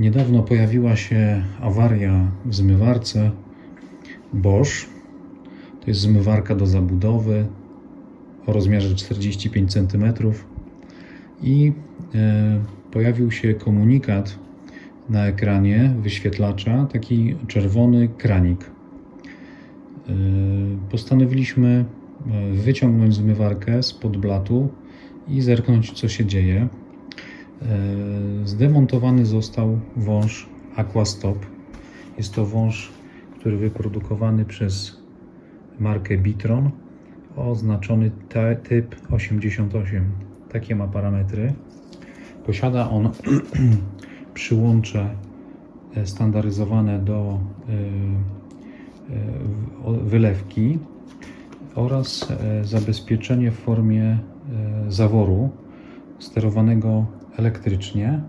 Niedawno pojawiła się awaria w zmywarce Bosch. To jest zmywarka do zabudowy o rozmiarze 45 cm i e, pojawił się komunikat na ekranie wyświetlacza, taki czerwony kranik. E, Postanowiliśmy e, wyciągnąć zmywarkę spod blatu i zerknąć, co się dzieje. E, Zdemontowany został wąż Aquastop. Jest to wąż, który wyprodukowany przez markę Bitron, oznaczony typ 88. Takie ma parametry. Posiada on przyłącze e, standaryzowane do e, wylewki oraz zabezpieczenie w formie zaworu sterowanego elektrycznie,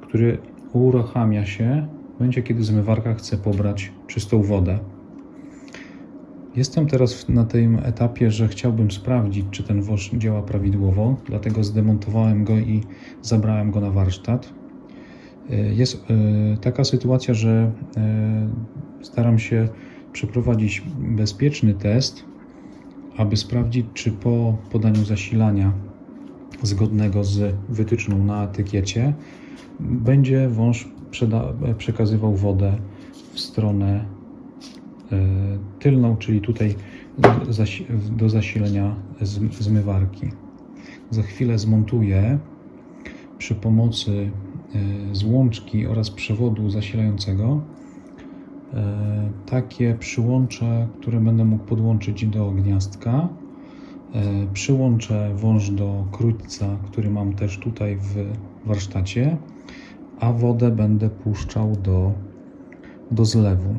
który uruchamia się w momencie, kiedy zmywarka chce pobrać czystą wodę. Jestem teraz na tym etapie, że chciałbym sprawdzić, czy ten wąż działa prawidłowo, dlatego zdemontowałem go i zabrałem go na warsztat. E, Jest e, taka sytuacja, że e, staram się przeprowadzić bezpieczny test, aby sprawdzić, czy po podaniu zasilania zgodnego z wytyczną na etykiecie będzie wąż przekazywał wodę w stronę e, tylną, czyli tutaj do, zasi- do zasilenia zm- zmywarki. Za chwilę zmontuję przy pomocy e, złączki oraz przewodu zasilającego e, takie przyłącze, które będę mógł podłączyć do gniazdka. E, Przyłączę wąż do krótca, który mam też tutaj w warsztacie, a wodę będę puszczał do, do zlewu.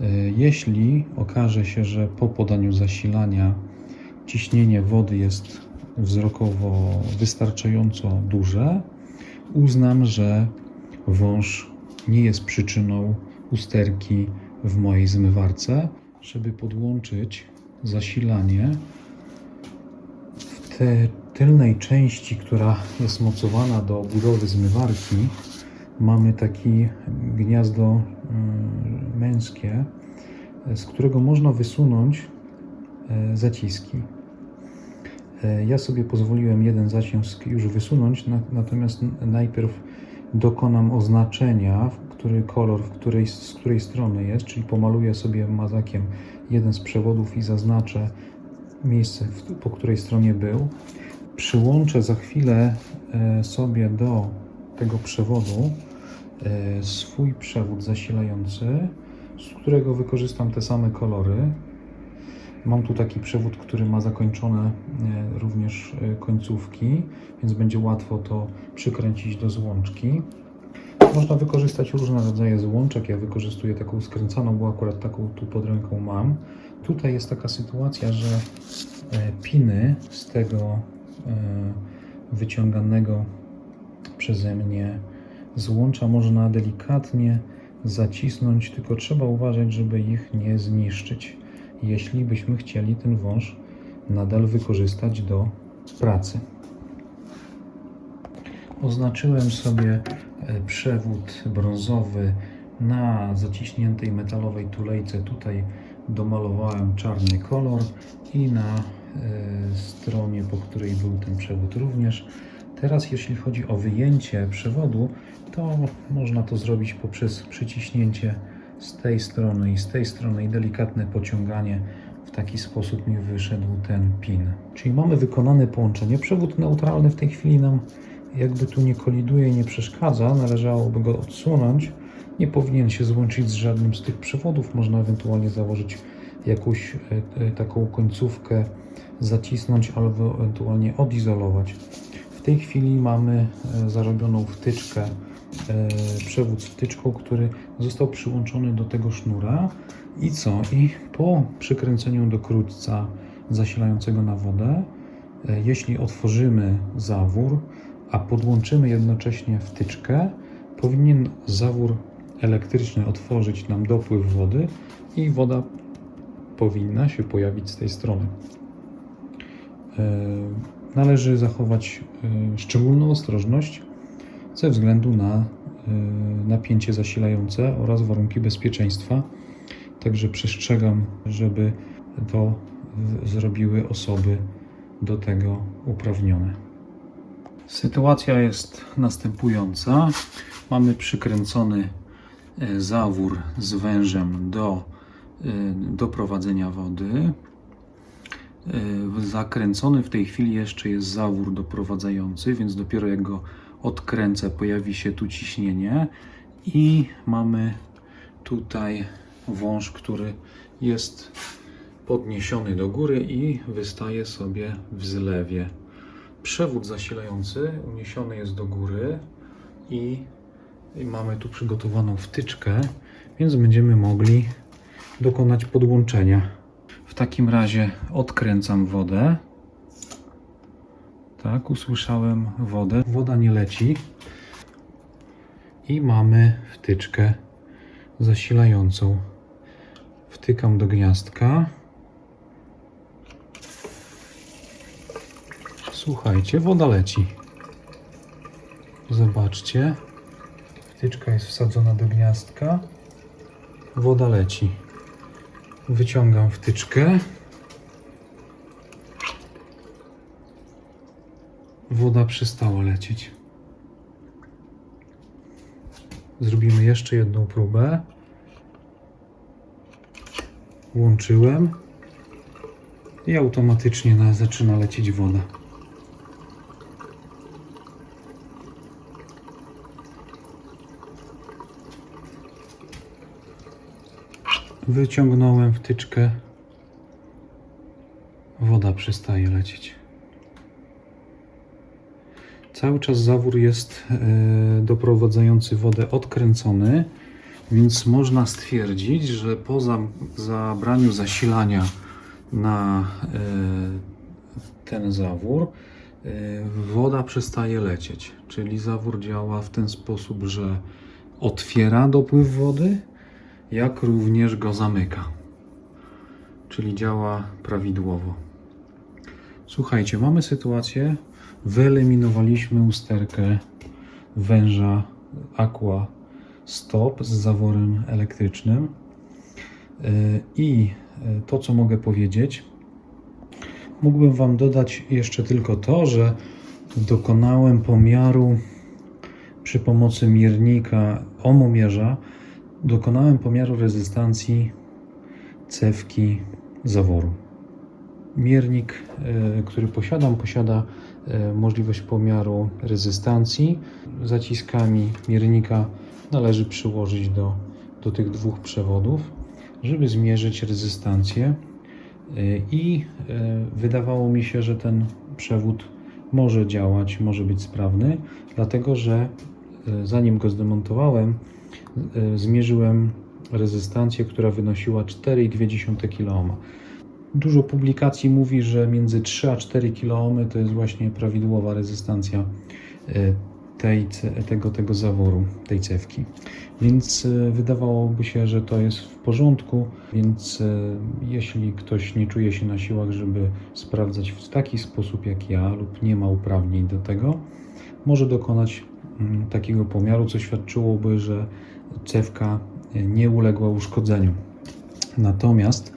E, Jeśli okaże się, że po podaniu zasilania ciśnienie wody jest wzrokowo wystarczająco duże, uznam, że wąż nie jest przyczyną usterki w mojej zmywarce, żeby podłączyć zasilanie tylnej części, która jest mocowana do budowy zmywarki, mamy taki gniazdo mm, męskie, z którego można wysunąć e, zaciski. E, Ja sobie pozwoliłem jeden zacisk już wysunąć, na- natomiast najpierw dokonam oznaczenia, który kolor, w której, z której strony jest, czyli pomaluję sobie mazakiem jeden z przewodów i zaznaczę miejsce, po której stronie był. Przyłączę za chwilę e, sobie do tego przewodu e, swój przewód zasilający, z którego wykorzystam te same kolory. Mam tu taki przewód, który ma zakończone e, również końcówki, więc będzie łatwo to przykręcić do złączki. Można wykorzystać różne rodzaje złączek. Ja wykorzystuję taką skręcaną, bo akurat taką tu pod ręką mam. Tutaj jest taka sytuacja, że e, piny z tego e, wyciąganego przeze mnie złącza można delikatnie zacisnąć, tylko trzeba uważać, żeby ich nie zniszczyć, jeśli byśmy chcieli ten wąż nadal wykorzystać do pracy. Oznaczyłem sobie e, przewód brązowy na zaciśniętej metalowej tulejce. Tutaj domalowałem czarny kolor i na e, stronie, po której był ten przewód również. Teraz jeśli chodzi o wyjęcie przewodu, to można to zrobić poprzez przyciśnięcie z tej strony i z tej strony i delikatne pociąganie. W taki sposób mi wyszedł ten pin. Czyli mamy wykonane połączenie. Przewód neutralny w tej chwili nam jakby tu nie koliduje i nie przeszkadza. Należałoby go odsunąć. Nie powinien się złączyć z żadnym z tych przewodów. Można ewentualnie założyć jakąś e, e, taką końcówkę, zacisnąć albo ewentualnie odizolować. W tej chwili mamy e, zarobioną wtyczkę, przewód z wtyczką, który został przyłączony do tego sznura. I co? I po przykręceniu do krótca zasilającego na wodę, jeśli otworzymy zawór, a podłączymy jednocześnie wtyczkę, powinien zawór elektryczny otworzyć nam dopływ wody i woda powinna się pojawić z tej strony. E, Należy zachować e, szczególną ostrożność ze względu na napięcie zasilające oraz warunki bezpieczeństwa. Także przestrzegam, żeby to zrobiły osoby do tego uprawnione. Sytuacja jest następująca. Mamy przykręcony e, zawór z wężem do e, doprowadzenia wody. E, Zakręcony w tej chwili jeszcze jest zawór doprowadzający, więc dopiero jak go odkręcę, pojawi się tu ciśnienie i mamy tutaj wąż, który jest podniesiony do góry i wystaje sobie w zlewie. Przewód zasilający uniesiony jest do góry i i mamy tu przygotowaną wtyczkę, więc będziemy mogli dokonać podłączenia. W takim razie odkręcam wodę. Tak, usłyszałem wodę. Woda nie leci. I mamy wtyczkę zasilającą. Wtykam do gniazdka. Słuchajcie, woda leci. Zobaczcie. Wtyczka jest wsadzona do gniazdka. Woda leci. Wyciągam wtyczkę. Woda przestała lecieć. Zrobimy jeszcze jedną próbę. Włączyłem i automatycznie na, zaczyna lecieć woda. Wyciągnąłem wtyczkę. Woda przestaje lecieć. Cały czas zawór jest e, doprowadzający wodę odkręcony, więc można stwierdzić, że po za- zabraniu zasilania na e, ten zawór e, woda przestaje lecieć. Czyli zawór działa w ten sposób, że otwiera dopływ wody, jak również go zamyka. Czyli działa prawidłowo. Słuchajcie, mamy sytuację. Wyeliminowaliśmy usterkę węża Aqua Stop z zaworem elektrycznym. Yy, I yy, to, co mogę powiedzieć, mógłbym Wam dodać jeszcze tylko to, że dokonałem pomiaru przy pomocy miernika omomierza dokonałem pomiaru rezystancji cewki zaworu. Miernik, e, który posiadam, posiada e, możliwość pomiaru rezystancji. Zaciskami miernika należy przyłożyć do, do tych dwóch przewodów, żeby zmierzyć rezystancję. E, I wydawało mi się, że ten przewód może działać, może być sprawny, dlatego że zanim go zdemontowałem, e, zmierzyłem rezystancję, która wynosiła 4,2 kΩ. Dużo publikacji mówi, że między 3 a 4 kΩ to jest właśnie prawidłowa rezystancja e, tej, tego, tego zaworu, tej cewki. Więc e, wydawałoby się, że to jest w porządku, więc e, jeśli ktoś nie czuje się na siłach, żeby sprawdzać w taki sposób jak ja lub nie ma uprawnień do tego, może dokonać takiego pomiaru, co świadczyłoby, że cewka e, nie uległa uszkodzeniu. Natomiast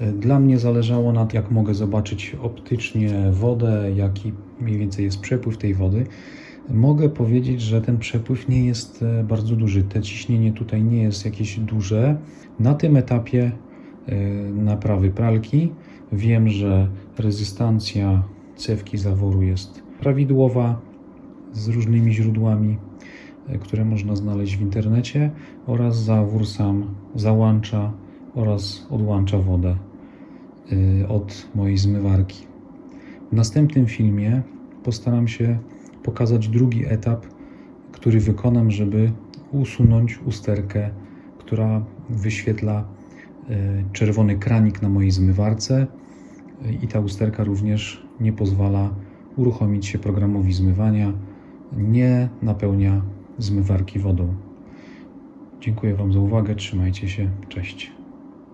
e, dla mnie zależało na tym, jak mogę zobaczyć optycznie wodę, jaki mniej więcej jest przepływ tej wody. Mogę powiedzieć, że ten przepływ nie jest e, bardzo duży. Te ciśnienie tutaj nie jest jakieś duże. Na tym etapie naprawy pralki wiem, że rezystancja cewki zaworu jest prawidłowa z różnymi źródłami, e, które można znaleźć w internecie oraz zawór sam załącza oraz odłącza wodę y, od mojej zmywarki. W następnym filmie postaram się pokazać drugi etap, który wykonam, żeby usunąć usterkę, która wyświetla y, czerwony kranik na mojej zmywarce i ta usterka również nie pozwala uruchomić się programowi zmywania, nie napełnia zmywarki wodą. Dziękuję Wam za uwagę, trzymajcie się, cześć.